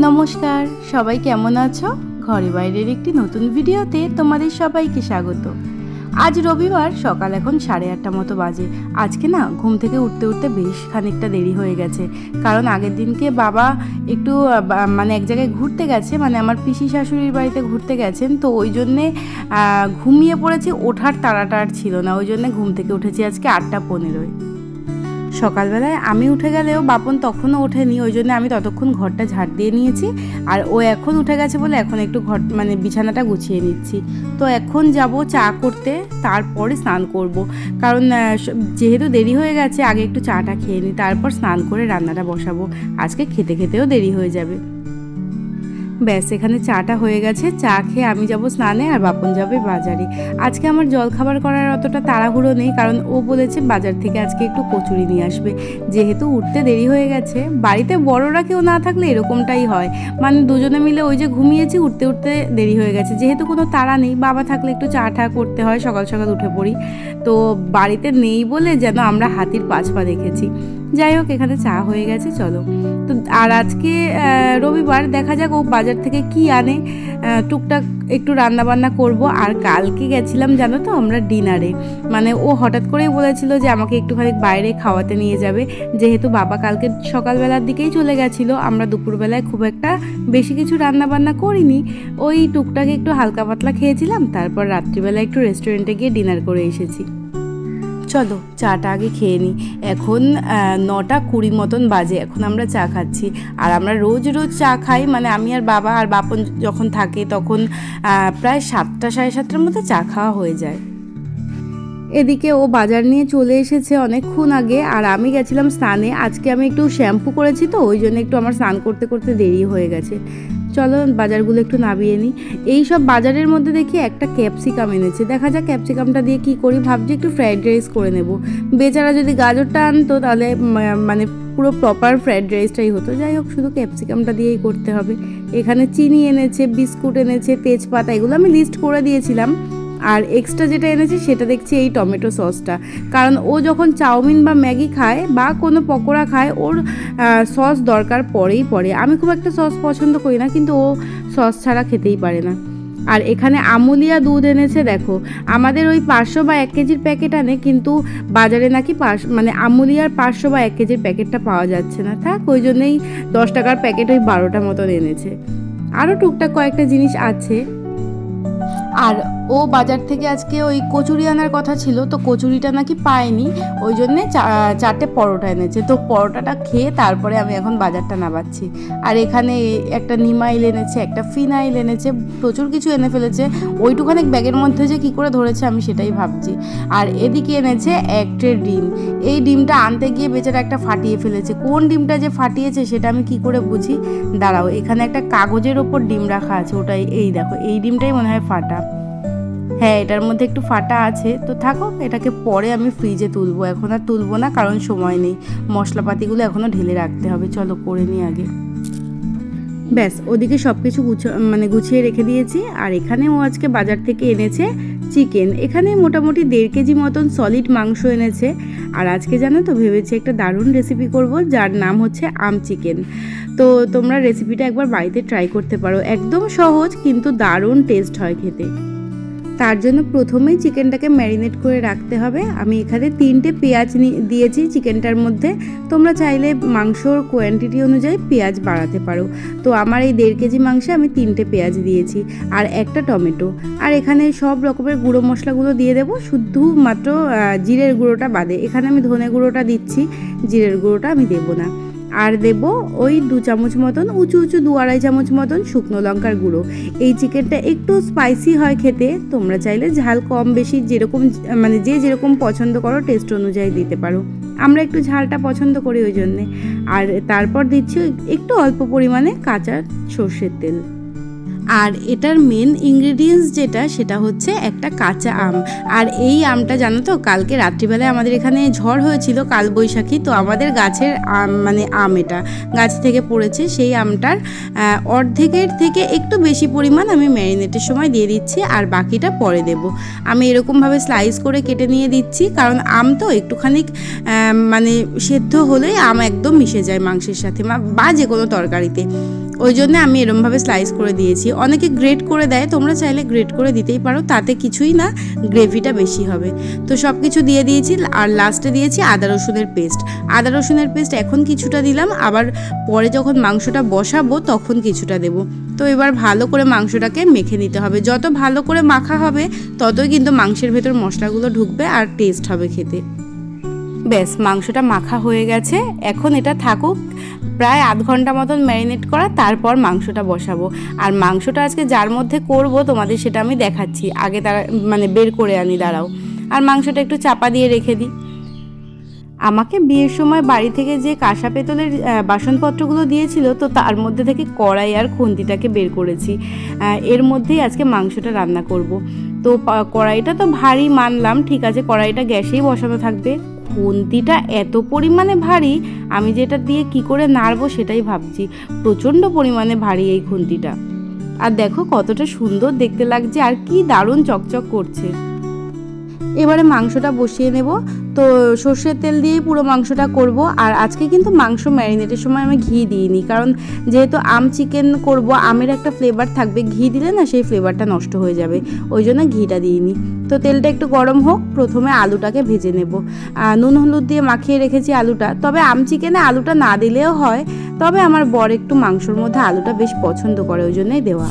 নমস্কার, সবাই কেমন আছো? ঘরে বাইরের একটি নতুন ভিডিওতে তোমাদের সবাইকে স্বাগত। আজ রবিবার, সকাল এখন সাড়ে আটটা মতো বাজে। আজকে না, ঘুম থেকে উঠতে উঠতে বেশ খানিকটা দেরি হয়ে গেছে। কারণ আগের দিনকে বাবা একটু মানে এক জায়গায় ঘুরতে গেছে মানে আমার পিসি শাশুড়ির বাড়িতে ঘুরতে গেছেন, তো ওই জন্যে ঘুমিয়ে পড়েছি, ওঠার তাড়াটা আর ছিল না, ওই জন্যে ঘুম থেকে উঠেছি আজকে আটটা পনেরোয়। সকালবেলায় আমি উঠে গেলেও বাপন তখনও ওঠেনি, ওই জন্য আমি ততক্ষণ ঘরটা ঝাড় দিয়ে নিয়েছি। আর ও এখন উঠে গেছে বলে এখন একটু ঘর মানে বিছানাটা গুছিয়ে নিচ্ছি। তো এখন যাব চা করতে, তারপরে স্নান করব। কারণ যেহেতু দেরি হয়ে গেছে, আগে একটু চাটা খেয়ে নিই তারপর স্নান করে রান্নাটা বসাবো। আজকে খেতে খেতেও দেরি হয়ে যাবে। ব্যাস, এখানে চাটা হয়ে গেছে। চা খেয়ে আমি যাব স্নানে আর বাপন যাবে বাজারে। আজকে আমার জলখাবার করার অতটা তাড়াহুড়ো নেই, কারণ ও বলেছে বাজার থেকে আজকে একটু কচুরি নিয়ে আসবে। যেহেতু উঠতে দেরি হয়ে গেছে, বাড়িতে বড়রা কেউ না থাকলে এরকমটাই হয়। মানে দুজনে মিলে ওই যে ঘুমিয়েছি, উঠতে উঠতে দেরি হয়ে গেছে। যেহেতু কোনো তাড়া নেই, বাবা থাকলে একটু চা টা করতে হয়, সকাল সকাল উঠে পড়ি। তো বাড়িতে নেই বলে যেন আমরা হাতির পাঁচ পা দেখেছি। যাই হোক, এখানে চা হয়ে গেছে, চলো। তো, আর আজকে রবিবার, দেখা যাক ও বাজার থেকে কি আনে। টুকটাক একটু রান্না বান্না করব। আর কালকে গেছিলাম, জানো তো, আমরা ডিনারে। মানে ও হঠাৎ করেই বলেছিল যে আমাকে একটুখানি বাইরে খাওয়াতে নিয়ে যাবে। যেহেতু বাবা কালকে সকালবেলার দিকেই চলে গেছিল, আমরা দুপুরবেলায় খুব একটা বেশি কিছু রান্না বান্না করিনি। ওই টুকটাক একটু হালকা পাতলা খেয়েছিলাম, তারপর রাত্রিবেলা একটু রেস্টুরেন্টে গিয়ে ডিনার করে এসেছি। চলো, চাটা আগে খেয়ে নিই এখন নটা কুড়ি মতন বাজে, এখন আমরা চা খাচ্ছি। আর আমরা রোজ রোজ চা খাই মানে আমি আর বাবা আর বাপন যখন থাকে তখন প্রায় সাতটা সাড়ে সাতটার মধ্যে চা খাওয়া হয়ে যায়। এদিকে ও বাজার নিয়ে চলে এসেছে অনেকক্ষণ আগে, আর আমি গেছিলাম স্নানে। আজকে আমি একটু শ্যাম্পু করেছি তো, ওই জন্য একটু আমার স্নান করতে করতে দেরি হয়ে গেছে। চলো বাজারগুলো একটু নামিয়ে নিই। এই সব বাজারের মধ্যে দেখি একটা ক্যাপসিকাম এনেছে। দেখা যাক ক্যাপসিকামটা দিয়ে কি করি, ভাবছি একটু ফ্রাইড রাইস করে নেব। বেচারা যদি গাজরটা আনতো তাহলে মানে পুরো প্রপার ফ্রাইড রাইসটাই হতো। যাই হোক, শুধু ক্যাপসিকামটা দিয়েই করতে হবে। এখানে চিনি এনেছে, বিস্কুট এনেছে, তেজপাতা, এগুলো আমি লিস্ট করে দিয়েছিলাম। আর এক্সট্রা যেটা এনেছি সেটা দেখছি এই টমেটো সসটা। কারণ ও যখন চাউমিন বা ম্যাগি খায় বা কোনো পকোড়া খায়, ওর সস দরকার পরেই পড়ে। আমি খুব একটা সস পছন্দ করি না, কিন্তু ও সস ছাড়া খেতেই পারে না। আর এখানে আমুলিয়া দুধ এনেছে, দেখো। আমাদের ওই পাঁচশো বা এক কেজির প্যাকেট আনে, কিন্তু বাজারে নাকি পাঁচ মানে আমুলিয়ার পাঁচশো বা এক কেজির প্যাকেটটা পাওয়া যাচ্ছে না। থাক, ওই জন্যই দশ টাকার প্যাকেট ওই বারোটা মতন এনেছে। আরও টুকটাক কয়েকটা জিনিস আছে। আর ও বাজার থেকে আজকে ওই কচুরি আনার কথা ছিল, তো কচুরিটা নাকি পায়নি, ওই জন্যে চারটে পরোটা এনেছে। তো পরোটাটা খেয়ে তারপরে আমি এখন বাজারটা নামাচ্ছি। আর এখানে একটা নিমাইল এনেছে, একটা ফিনাইল এনেছে, প্রচুর কিছু এনে ফেলেছে। ওইটুখানে ব্যাগের মধ্যে যে কী করে ধরেছে আমি সেটাই ভাবছি। আর এদিকে এনেছে এক ট্রে ডিম। এই ডিমটা আনতে গিয়ে বেচারা একটা ফাটিয়ে ফেলেছে। কোন ডিমটা যে ফাটিয়েছে সেটা আমি কি করে বুঝি? দাঁড়াও, এখানে একটা কাগজের ওপর ডিম রাখা আছে, ওটাই, এই দেখো, এই ডিমটাই মনে হয় ফাটা। হ্যাঁ এটার মধ্যে একটু ফাটা আছে। তো থাকো, এটাকে পরে আমি ফ্রিজে তুলবো। এখন আর তুলবো না, কারণ সময় নেই। মশলাপাতিগুলো এখনও ঢেলে রাখতে হবে। চলো, করে নিই আগে। ব্যাস, ওদিকে সব কিছু গুছ মানে গুছিয়ে রেখে দিয়েছি। আর এখানে ও আজকে বাজার থেকে এনেছে চিকেন এখানে মোটামুটি দেড় কেজি মতন সলিড মাংস এনেছে। আর আজকে জানো তো, ভেবেছি একটা দারুণ রেসিপি করব, যার নাম হচ্ছে আম চিকেন তো তোমরা রেসিপিটা একবার বাড়িতে ট্রাই করতে পারো। একদম সহজ, কিন্তু দারুণ টেস্ট হয় খেতে। তার জন্য প্রথমেই চিকেনটাকে ম্যারিনেট করে রাখতে হবে। আমি এখানে তিনটে পেঁয়াজ দিয়েছি চিকেনটার মধ্যে। তোমরা চাইলে মাংসর কোয়ান্টিটি অনুযায়ী পেঁয়াজ বাড়াতে পারো। তো আমার এই দেড় কেজি মাংসে আমি তিনটে পেঁয়াজ দিয়েছি আর একটা টমেটো। আর এখানে সব রকমের গুঁড়ো মশলাগুলো দিয়ে দেবো। শুধুমাত্র জিরের গুঁড়োটা বাদে। এখানে আমি ধনে গুঁড়োটা দিচ্ছি, জিরের গুঁড়োটা আমি দেবো না। আর দেব ওই দু চামচ মতন, উঁচু উঁচু দু আড়াই চামচ মতন শুকনো লঙ্কার গুঁড়ো। এই চিকেনটা একটু স্পাইসি হয় খেতে, তোমরা চাইলে ঝাল কম বেশি যেরকম মানে যে যেরকম পছন্দ করো টেস্ট অনুযায়ী দিতে পারো। আমরা একটু ঝালটা পছন্দ করি ওই জন্যে। আর তারপর দিচ্ছি একটু অল্প পরিমাণে কাঁচা সর্ষের তেল। আর এটার মেন ইনগ্রেডিয়েন্টস যেটা, সেটা হচ্ছে একটা কাঁচা আম। আর এই আমটা জানো তো, কালকে রাত্রিবেলায় আমাদের এখানে ঝড় হয়েছিল কালবৈশাখী, তো আমাদের গাছের আম মানে আম এটা, গাছ থেকে পড়েছে, সেই আমটার অর্ধেকের থেকে একটু বেশি পরিমাণ আমি ম্যারিনেটের সময় দিয়ে দিচ্ছি, আর বাকিটা পরে দেব। আমি এরকমভাবে স্লাইস করে কেটে নিয়ে দিচ্ছি, কারণ আম তো একটুখানি মানে সেদ্ধ হলেই আম একদম মিশে যায় মাংসের সাথে, বা যে কোনো তরকারিতে। ওই জন্য আমি এরমভাবে স্লাইস করে দিয়েছি। অনেকে গ্রেট করে দেয়, তোমরা চাইলে গ্রেট করে দিতেই পারো, তাতে কিছুই না গ্রেভিটা বেশি হবে। তো সব কিছু দিয়ে দিয়েছি, আর লাস্টে দিয়েছি আদা রসুনের পেস্ট আদা রসুনের পেস্ট এখন কিছুটা দিলাম, আবার পরে যখন মাংসটা বসাবো তখন কিছুটা দেব। তো এবার ভালো করে মাংসটাকে মেখে নিতে হবে। যত ভালো করে মাখা হবে, ততই কিন্তু মাংসের ভেতর মশলাগুলো ঢুকবে আর টেস্ট হবে খেতে। ব্যাস মাংসটা মাখা হয়ে গেছে। এখন এটা থাকুক। প্রায় আধ ঘণ্টা মতন ম্যারিনেট করা, তারপর মাংসটা বসাবো। আর মাংসটা আজকে যার মধ্যে করব, তোমাদের সেটা আমি দেখাচ্ছি। আগে তারা মানে বের করে আনি, দাঁড়াও। আর মাংসটা একটু চাপা দিয়ে রেখে দিই। আমাকে বিয়ের সময় বাড়ি থেকে যে কাঁসা পেতলের বাসনপত্রগুলো দিয়েছিল, তো তার মধ্যে থেকে কড়াই আর খুন্তিটাকে বের করেছি। এর মধ্যেই আজকে মাংসটা রান্না করব। তো কড়াইটা তো ভারী মানলাম, ঠিক আছে? কড়াইটা গ্যাসেই বসানো থাকবে। খুন্তিটা এত পরিমাণে ভারী, আমি যেটা দিয়ে কি করে নাড়বো সেটাই ভাবছি। প্রচণ্ড পরিমাণে ভারী এই খুন্তিটা। আর দেখো কতটা সুন্দর দেখতে লাগছে, আর কি দারুণ চকচক করছে। এবারে মাংসটা বসিয়ে নেব। তো সর্ষের তেল দিয়েই পুরো মাংসটা করব। আর আজকে কিন্তু মাংস ম্যারিনেটের সময় আমি ঘি দিইনি। কারণ যেহেতু আম চিকেন করব, আমের একটা ফ্লেভার থাকবে। ঘি দিলে না সেই ফ্লেভারটা নষ্ট হয়ে যাবে। ওই জন্য ঘিটা দিইনি। তো তেলটা একটু গরম হোক, প্রথমে আলুটাকে ভেজে নেব। নুন, হলুদ দিয়ে মাখিয়ে রেখেছি আলুটা। তবে আম চিকেনে আলুটা না দিলেও হয়। তবে আমার বর একটু মাংসর মধ্যে আলুটা বেশ পছন্দ করে, ওই জন্যই দেওয়া।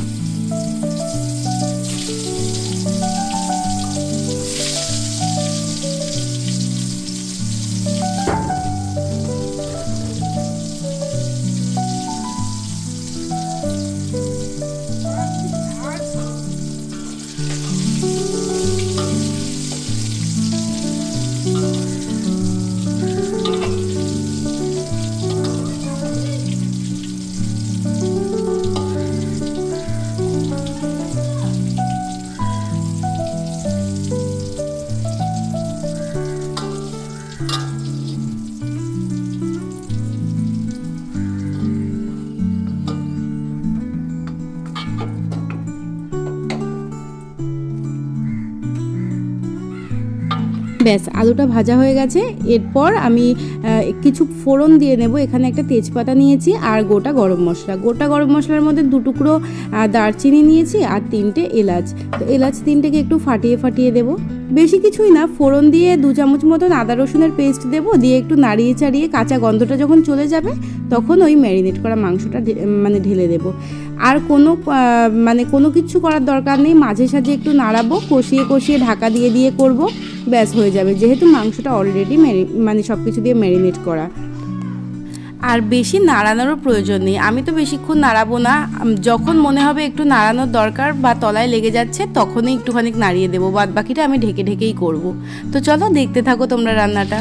ব্যাস, আলুটা ভাজা হয়ে গেছে। এরপর আমি কিছু ফোড়ন দিয়ে নেব। এখানে একটা তেজপাতা নিয়েছি আর গোটা গরম মশলা। গোটা গরম মশলার মধ্যে দু টুকরো দারচিনি নিয়েছি আর তিনটে এলাচ। তো এলাচ তিনটেকে একটু ফাটিয়ে ফাটিয়ে দেব। বেশি কিছুই না, ফোড়ন দিয়ে দু চামচ মতন আদা রসুনের পেস্ট দেব। দিয়ে একটু নাড়িয়ে চাড়িয়ে কাঁচা গন্ধটা যখন চলে যাবে, তখন ওই ম্যারিনেট করা মাংসটা মানে ঢেলে দেব। আর কোনো মানে কোনো কিছু করার দরকার নেই। মাঝে সাঝে একটু নাড়াবো, কষিয়ে কষিয়ে ঢাকা দিয়ে দিয়ে করব, ব্যাস হয়ে যাবে। যেহেতু মাংসটা অলরেডি মানে সব কিছু দিয়ে ম্যারিনেট করা। আর বেশি নাড়ানোরও প্রয়োজন নেই। আমি তো বেশিক্ষণ নাড়াবো না। যখন মনে হবে একটু নাড়ানোর দরকার বা তলায় লেগে যাচ্ছে, তখনই একটুখানি নাড়িয়ে দেবো। বাদ বাকিটা আমি ঢেকে ঢেকেই করব। তো চলো দেখতে থাকো তোমরা রান্নাটা।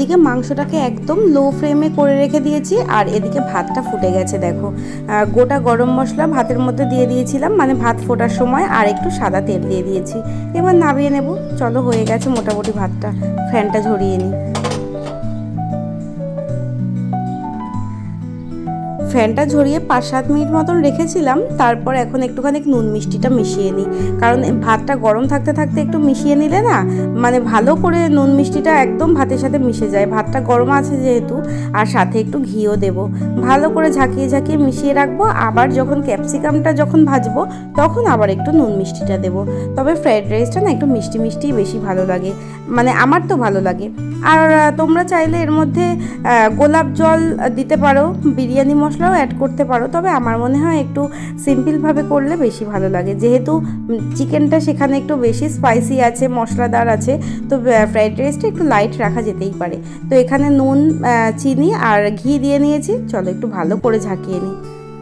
ওদিকে মাংসটাকে একদম লো ফ্লেমে করে রেখে দিয়েছি, আর এদিকে ভাতটা ফুটে গেছে, দেখো। গোটা গরম মশলা ভাতের মধ্যে দিয়ে দিয়েছিলাম মানে ভাত ফোটার সময় আর একটু সাদা তেল দিয়ে দিয়েছি। এবার নামিয়ে নেব। চলো, হয়ে গেছে মোটামুটি ভাতটা। ফ্যানটা ঝরিয়ে নিই। ফ্যানটা ঝরিয়ে পাঁচ সাত মিনিট মতন রেখেছিলাম, তারপর এখন একটুখানি নুন মিষ্টিটা মিশিয়ে নিই। কারণ ভাতটা গরম থাকতে থাকতে একটু মিশিয়ে নিলে না মানে ভালো করে নুন মিষ্টিটা একদম ভাতের সাথে মিশে যায়। ভাতটা গরম আছে যেহেতু, আর সাথে একটু ঘিও দেব। ভালো করে ঝাঁকিয়ে ঝাঁকিয়ে মিশিয়ে রাখব, আবার যখন ক্যাপসিকামটা যখন ভাজবো, তখন আবার একটু নুন মিষ্টিটা দেব। তবে ফ্রাইড রাইসটা না একটু মিষ্টি মিষ্টিই বেশি ভালো লাগে। মানে আমার তো ভালো লাগে। আর তোমরা চাইলে এর মধ্যে গোলাপ জল দিতে পারো, বিরিয়ানি মশলাও অ্যাড করতে পারো, তবে আমার মনে হয় একটু সিম্পলভাবে করলে বেশি ভালো লাগে। যেহেতু চিকেনটা সেখানে একটু বেশি স্পাইসি আছে, মশলাদার আছে, তো ফ্রাইড রাইসটা একটু লাইট রাখা যেতেই পারে। তো এখানে নুন চিনি আর ঘি দিয়ে নিয়েছি। চলো একটু ভালো করে ঝাঁকিয়ে নিই।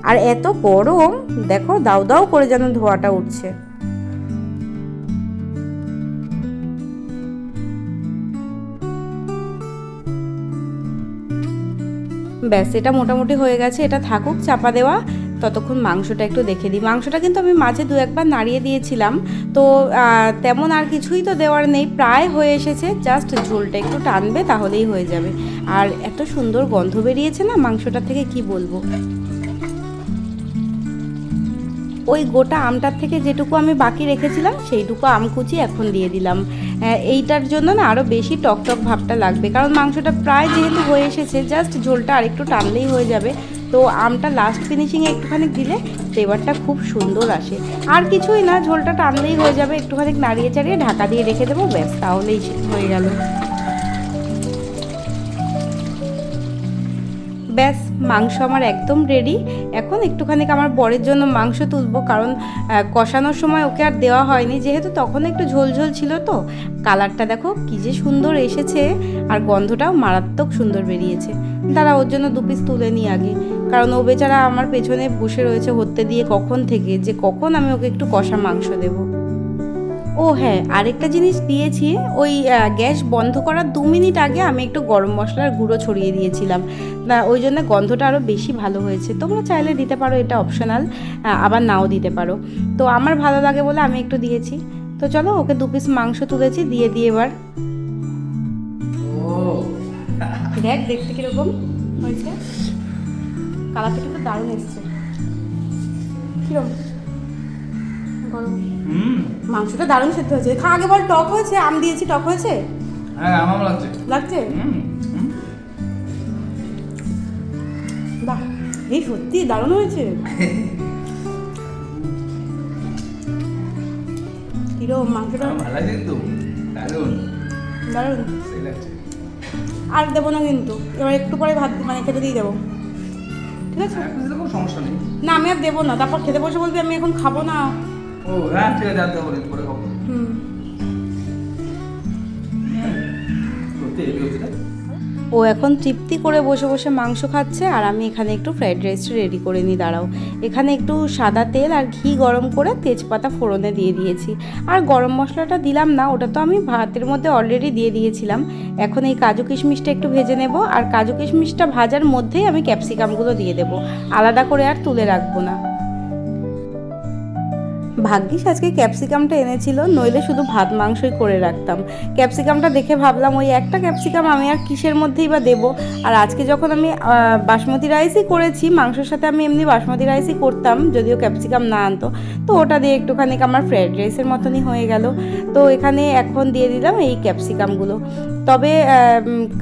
আর এত গরম, দেখো দাউ দাউ করে যেন ধোয়াটা উঠছে। ব্যাস, এটা মোটামুটি হয়ে গেছে, এটা থাকুক, চাপা দেওয়া। ততক্ষণ মাংসটা একটু দেখে দিই। মাংসটা কিন্তু আমি মাঝে দু একবার নাড়িয়ে দিয়েছিলাম। তো তেমন আর কিছুই তো দেওয়ার নেই। প্রায় হয়ে এসেছে, জাস্ট ঝোলটা একটু টানবে, তাহলেই হয়ে যাবে। আর এত সুন্দর গন্ধ বেরিয়েছে না মাংসটা থেকে, কি বলব? ওই গোটা আমটার থেকে যেটুকু আমি বাকি রেখেছিলাম, সেইটুকু আম কুচি এখন দিয়ে দিলাম। এইটার জন্য না আরও বেশি টক টক ভাবটা লাগবে। কারণ মাংসটা প্রায় যেহেতু হয়ে এসেছে জাস্ট ঝোলটা আরেকটু টানলেই হয়ে যাবে। তো আমটা লাস্ট ফিনিশিংয়ে একটুখানি দিলে ফ্লেভারটা খুব সুন্দর আসে। আর কিছুই না, ঝোলটা টানলেই হয়ে যাবে, একটুখানি নাড়িয়ে চাড়িয়ে ঢাকা দিয়ে রেখে দেবো, ব্যাস, তাহলেই হয়ে গেল। ব্যাস, মাংস আমার একদম রেডি এখন একটুখানি আমার বরের জন্য মাংস তুলবো, কারণ কষানোর সময় ওকে আর দেওয়া হয়নি, যেহেতু তখন একটু ঝোল ঝোল ছিল তো। কালারটা দেখো কী যে সুন্দর এসেছে, আর গন্ধটাও মারাত্মক সুন্দর বেরিয়েছে। তারা ওর জন্য দু পিস তুলে নিই আগে। কারণ ও বেচারা আমার পেছনে বসে রয়েছে হতে দিয়ে কখন থেকে, যে কখন আমি ওকে একটু কষা মাংস দেবো। ও হ্যাঁ আরেকটা জিনিস দিয়েছি ওই গ্যাস বন্ধ করার দু মিনিট আগে আমি একটু গরম মশলার গুঁড়ো ছড়িয়ে দিয়েছিলাম। না ওই জন্য গন্ধটা আরও বেশি ভালো হয়েছে। তোমরা চাইলে দিতে পারো এটা অপশনাল আবার নাও দিতে পারো। তো আমার ভালো লাগে বলে আমি একটু দিয়েছি। তো চলো ওকে দু পিস মাংস তুলেছি দিয়ে দিয়ে এবার। দেখ দেখতে কীরকম হয়েছে। কালারটা কিন্তু দারুণ এসছে। কীরকম? গরম। মাংসটা দারুণ সেদ্ধ হয়েছে। খা আগে বল টক হয়েছে? আম দিয়েছি টক হয়েছে? হ্যাঁ আমার লাগছে। লাগছে। বাহ এই সত্যি দারুণ হয়েছে। কিরম মাংসটা? ভালো লাগছে কিন্তু। দারুণ। দারুণ। আর দেবো না কিন্তু। এবার একটু পরে ভাত মানে খেতে দিয়ে দেবো। ঠিক আছে? হ্যাঁ সমস্যা নেই। না আমি আর দেবো না। তারপর খেতে বসে বলবি আমি এখন খাব না। ও হ্যাঁ ঠিক আছে পরে খাব। ও এখন তৃপ্তি করে বসে বসে মাংস খাচ্ছে আর আমি এখানে একটু ফ্রাইড রাইসটা রেডি করে নিই দাঁড়াও। এখানে একটু সাদা তেল আর ঘি গরম করে তেজপাতা ফোড়নে দিয়ে দিয়েছি। আর গরম মশলাটা দিলাম না ওটা তো আমি ভাতের মধ্যে অলরেডি দিয়ে দিয়েছিলাম। এখন এই কাজু কিশমিশটা একটু ভেজে নেব আর কাজু কিশমিশটা ভাজার মধ্যেই আমি ক্যাপসিকামগুলো দিয়ে দেবো। আলাদা করে আর তুলে রাখব না। ভাগ্যিস আজকে ক্যাপসিকামটা এনেছিল, নইলে শুধু ভাত মাংসই করে রাখতাম। ক্যাপসিকামটা দেখে ভাবলাম ওই একটা ক্যাপসিকাম আমি আর কিসের মধ্যেই বা দেবো? আর আজকে যখন আমি বাসমতি রাইসই করেছি, মাংসের সাথে আমি এমনি বাসমতি রাইসই করতাম, যদিও ক্যাপসিকাম না আনতো। তো ওটা দিয়ে একটুখানি আমার ফ্রাইড রাইসের মতনই হয়ে গেল। তো এখানে এখন দিয়ে দিলাম এই ক্যাপসিকামগুলো। তবে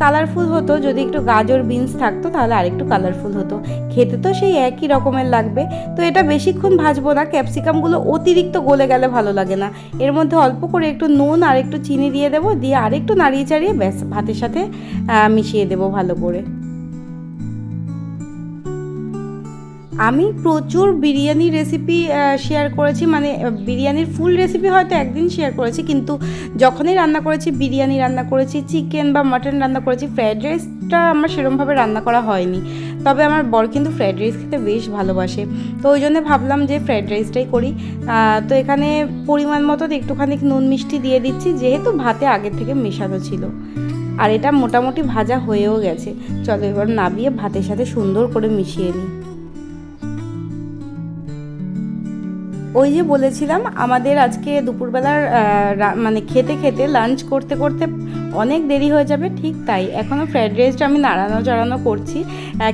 কালারফুল হতো। যদি একটু গাজর বিনস থাকতো, তাহলে আরেকটু কালারফুল হতো। খেতে তো সেই একই রকমের লাগবে। তো এটা বেশিক্ষণ ভাজবো না। ক্যাপসিকামগুলো অতিরিক্ত গলে গেলে ভালো লাগে না। এর মধ্যে অল্প করে একটু নুন আর একটু চিনি দিয়ে দেবো। দিয়ে আরেকটু নাড়িয়ে চাড়িয়ে ব্যাস, ভাতের সাথে মিশিয়ে দেবো ভালো করে। আমি প্রচুর বিরিয়ানি রেসিপি শেয়ার করেছি। মানে বিরিয়ানির ফুল রেসিপি হয়তো একদিন শেয়ার করেছি, কিন্তু যখনই রান্না করেছি, বিরিয়ানি রান্না করেছি চিকেন বা মাটন রান্না করেছি ফ্রায়েড রাইসটা আমার সেরমভাবে রান্না করা হয়নি। তবে আমার বর কিন্তু ফ্রায়েড রাইস খেতে বেশ ভালোবাসে। তো ওই জন্য ভাবলাম যে ফ্রায়েড রাইসটাই করি। তো এখানে পরিমাণ মতো একটুখানি নুন মিষ্টি দিয়ে দিচ্ছি, যেহেতু ভাতে আগের থেকে মেশানো ছিল। আর এটা মোটামুটি ভাজা হয়েও গেছে। চলো এবার নাবিয়ে ভাতের সাথে সুন্দর করে মিশিয়ে নিই। ওই যে বলেছিলাম, আমাদের আজকে দুপুরবেলার মানে খেতে খেতে লাঞ্চ করতে করতে অনেক দেরি হয়ে যাবে, ঠিক তাই। এখনও ফ্রাইড রাইসটা আমি নাড়ানো চাড়ানো করছি।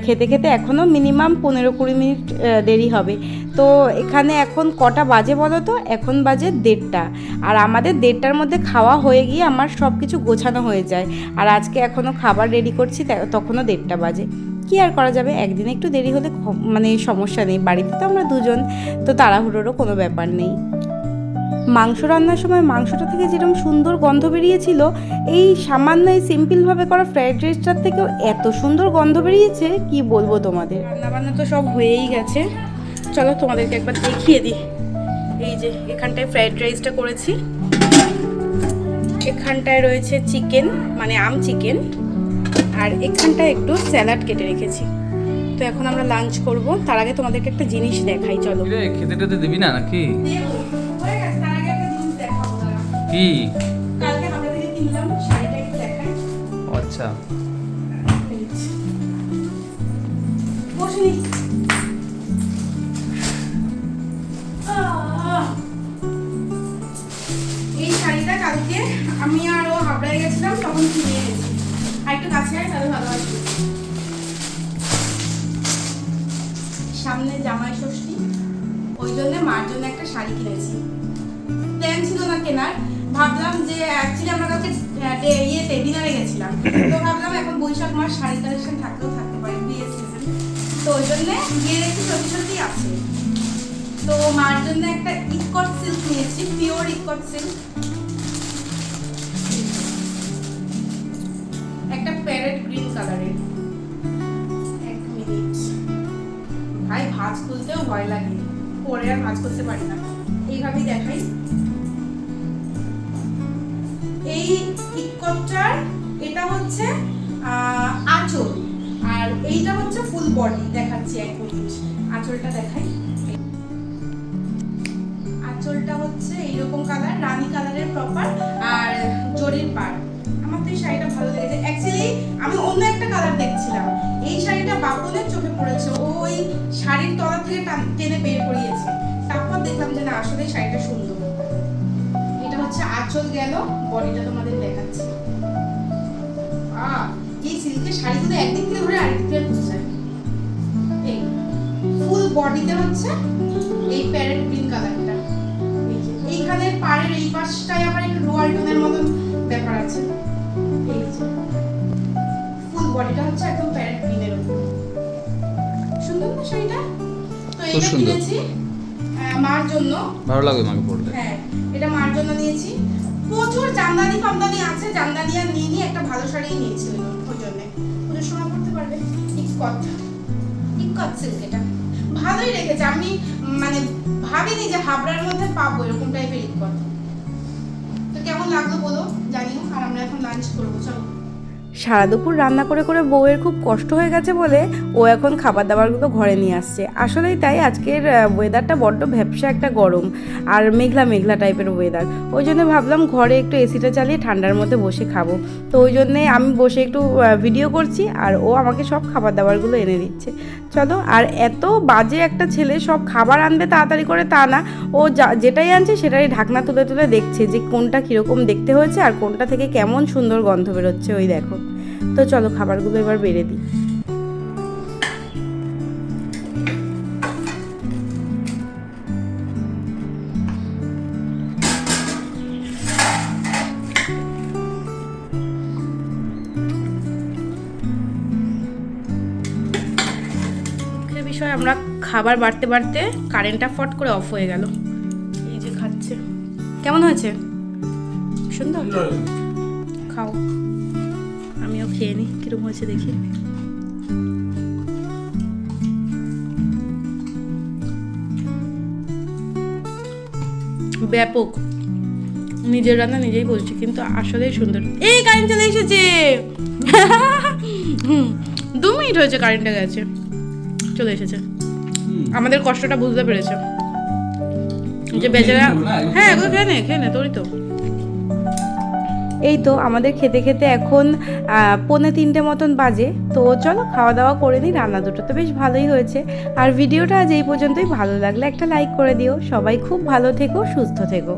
খেতে খেতে এখনও মিনিমাম পনেরো কুড়ি মিনিট দেরি হবে। তো এখানে এখন কটা বাজে বলো তো? এখন বাজে দেড়টা। আর আমাদের দেড়টার মধ্যে খাওয়া হয়ে গিয়ে আমার সব কিছু গোছানো হয়ে যায়। আর আজকে এখনও খাবার রেডি করছি তখনও দেড়টা বাজে। কি আর করা যাবে? একদিন একটু দেরি হলে মানে সমস্যা নেই। বাড়িতে তো আমরা দুজন, তো তাড়াহুড়োরও কোনো ব্যাপার নেই। মাংস রান্নার সময় মাংসটা থেকে যেরকম সুন্দর গন্ধ বেরিয়েছিল, এই সামান্য এই সিম্পলভাবে করা ফ্রাইড রাইসটার থেকেও এত সুন্দর গন্ধ বেরিয়েছে, কি বলব তোমাদের? রান্নাবান্না তো সব হয়েই গেছে। চলো তোমাদেরকে একবার দেখিয়ে দিই। এই যে, এখানটায় ফ্রাইড রাইসটা করেছি। এখানটায় রয়েছে চিকেন মানে আম চিকেন। আর এখানটায় একটু স্যালাড কেটে রেখেছি। তো এখন আমরা লাঞ্চ করব। তার আগে তোমাদেরকে একটা জিনিস দেখাই চলো। রে খেতে টেতে দিবি না নাকি? হয়ে গেছে তার আগে একটা জিনিস দেখাবো দাঁড়া। কি আচ্ছা এই শাড়িটা কালকে আমি আর ও হাবড়ায় গেছিলাম তখন কিনে এনেছি। একটু কাছে আয়, তাহলে ভালো আছে সামনে জামাই ষষ্ঠী, ওই জন্য মার জন্য একটা শাড়ি কিনেছি। প্ল্যান ছিল না কেনার, ভাবলাম যে অ্যাকচুয়ালি আমরা কালকে ইয়েতে ডিনারে গেছিলাম। তো ভাবলাম এখন বৈশাখ মাস, শাড়ি কালেকশন থাকলেও থাকতে পারে বিয়ের সিজন তো ওই জন্য গিয়ে দেখছি সত্যি সত্যি আছে। তো মার জন্য একটা ইকট সিল্ক নিয়েছি পিওর ইকট সিল্ক একটা প্যারেট গ্রিন কালারের এক মিনিট ভাই ভাঁজ খুলতেও ভয় লাগে। পরে আর ভাঁজ করতে পারি না। এইভাবেই দেখাই। এই ইকটটার এটা হচ্ছে আঁচল। আর এইটা হচ্ছে ফুল বডি দেখাচ্ছি এক মিনিট আঁচলটা দেখাই। আঁচলটা হচ্ছে এইরকম কালার রানী কালারের প্রপার আর জরির পাড় আমার শাড়িটা ভালো লেগেছে। অ্যাকচুয়ালি আমি অন্য একটা কালার দেখছিলাম। এই শাড়িটা বাপনের চোখে পড়েছে। ও ওই শাড়ির তলা থেকে টেনে বের করিয়েছে। তারপর দেখলাম যে না আসলে শাড়িটা সুন্দর। এটা হচ্ছে আঁচল গেল বডিটা তোমাদের দেখাচ্ছি। এই সিল্কের শাড়িগুলো একদিক থেকে ধরে আরেক থেকে বোঝায় এই ফুল বডিতে হচ্ছে এই প্যারেট গ্রিন কালারটা এই যে, পাড়ের এই পাশটায় আবার একটু রোয়াল টোনের মতন ব্যাপার আছে। ফুল বডিটা হচ্ছে একদম প্যারেট গ্রিনের উপর। সুন্দর না শাড়িটা? তো খুব এটা কিনেছি মার জন্য। ভালো লাগবে আমাকে পড়লে হ্যাঁ এটা মার জন্য নিয়েছি। প্রচুর জামদানি ফামদানি আছে জামদানি আর নিয়ে নিয়ে একটা ভালো শাড়ি নিয়েছি ওই ওই জন্যে। পুজোর সময় পড়তে পারবে। ইকট ইকট সিল্ক এটা। ভালোই রেখেছে। আমি মানে ভাবিনি যে হাবড়ার মধ্যে পাবো এরকম টাইপের ইকট সারা দুপুর রান্না করে করে বউয়ের খুব কষ্ট হয়ে গেছে বলে ও এখন খাবার দাবারগুলো ঘরে নিয়ে আসছে। আসলেই তাই, আজকের ওয়েদারটা বড্ড ভ্যাপসা একটা গরম আর মেঘলা মেঘলা টাইপের ওয়েদার ওই জন্য ভাবলাম ঘরে একটু এসিটা চালিয়ে ঠান্ডার মধ্যে বসে খাব। তো ওই জন্যে আমি বসে একটু ভিডিও করছি আর ও আমাকে সব খাবার দাবারগুলো এনে দিচ্ছে। চলো, আর এত বাজে একটা ছেলে, সব খাবার আনবে তাড়াতাড়ি করে তা না। ও যা- যেটাই আনছে সেটাই ঢাকনা তুলে তুলে দেখছে যে কোনটা কীরকম দেখতে হয়েছে আর কোনটা থেকে কেমন সুন্দর গন্ধ বেরোচ্ছে, ওই দেখো। তো চলো, খাবারগুলো এবার বেড়ে দিই। খাবার বাড়তে বাড়তে কারেন্টটা ফট করে অফ হয়ে গেল। এই যে খাচ্ছে। কেমন হয়েছে? সুন্দর? খাও। আমিও খেয়ে নিই কীরকম হয়েছে দেখি। ব্যাপক। নিজের রান্না নিজেই বলছি কিন্তু আসলেই সুন্দর। এই কারেন্ট চলে এসেছে! দু মিনিট হয়েছে কারেন্টটা গেছে। চলে এসেছে। আমাদের কষ্টটা বুঝতে পেরেছে। যে বেচারা হ্যাঁ এগুলো খেয়ে নে খেয়ে নে তোরই তো। এই তো আমাদের খেতে খেতে এখন পৌনে তিনটে মতন বাজে। তো চলো খাওয়া দাওয়া করে নিই রান্না দুটো তো বেশ ভালোই হয়েছে। আর ভিডিওটা আজ এই পর্যন্তই। ভালো লাগলে একটা লাইক করে দিও। সবাই খুব ভালো থেকো সুস্থ থেকো।